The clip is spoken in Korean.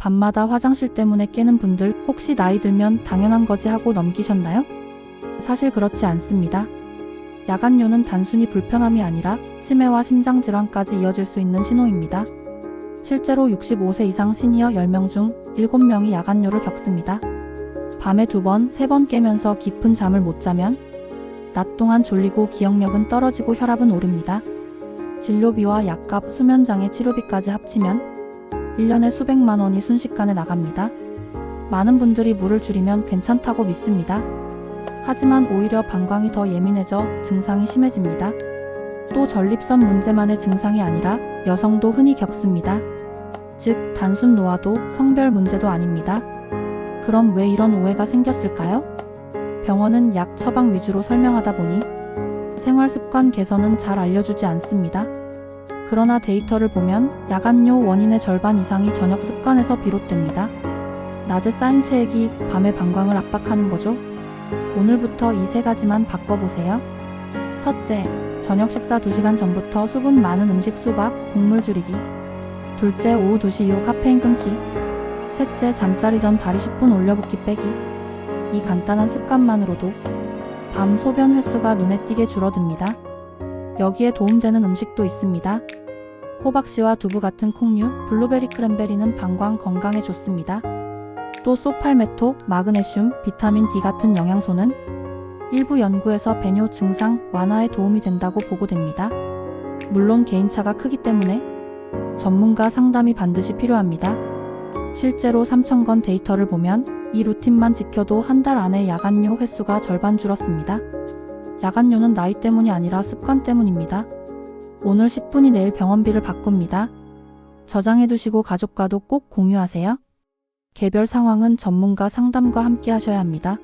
밤마다 화장실 때문에 깨는 분들 혹시 나이 들면 당연한 거지 하고 넘기셨나요? 사실 그렇지 않습니다. 야간요는 단순히 불편함이 아니라 치매와 심장질환까지 이어질 수 있는 신호입니다. 실제로 65세 이상 시니어 10명 중 7명이 야간요를 겪습니다. 밤에 두 번, 세 번 깨면서 깊은 잠을 못 자면 낮 동안 졸리고 기억력은 떨어지고 혈압은 오릅니다. 진료비와 약값, 수면장애 치료비까지 합치면 1년에 수백만 원이 순식간에 나갑니다. 많은 분들이 물을 줄이면 괜찮다고 믿습니다. 하지만 오히려 방광이 더 예민해져 증상이 심해집니다. 또 전립선 문제만의 증상이 아니라 여성도 흔히 겪습니다. 즉, 단순 노화도 성별 문제도 아닙니다. 그럼 왜 이런 오해가 생겼을까요? 병원은 약 처방 위주로 설명하다 보니 생활 습관 개선은 잘 알려주지 않습니다. 그러나 데이터를 보면 야간요 원인의 절반 이상이 저녁 습관에서 비롯됩니다. 낮에 쌓인 체액이 밤에 방광을 압박하는 거죠. 오늘부터 이 세 가지만 바꿔보세요. 첫째, 저녁 식사 2시간 전부터 수분 많은 음식 수박, 국물 줄이기. 둘째, 오후 2시 이후 카페인 끊기. 셋째, 잠자리 전 다리 10분 올려붓기 빼기. 이 간단한 습관만으로도 밤 소변 횟수가 눈에 띄게 줄어듭니다. 여기에 도움되는 음식도 있습니다. 호박씨와 두부 같은 콩류, 블루베리 크랜베리는 방광 건강에 좋습니다. 또 소팔메토, 마그네슘, 비타민 D 같은 영양소는 일부 연구에서 배뇨 증상 완화에 도움이 된다고 보고됩니다. 물론 개인차가 크기 때문에 전문가 상담이 반드시 필요합니다. 실제로 3,000건 데이터를 보면 이 루틴만 지켜도 한 달 안에 야간요 횟수가 절반 줄었습니다. 야간요는 나이 때문이 아니라 습관 때문입니다. 오늘 10분이 내일 병원비를 바꿉니다. 저장해두시고 가족과도 꼭 공유하세요. 개별 상황은 전문가 상담과 함께 하셔야 합니다.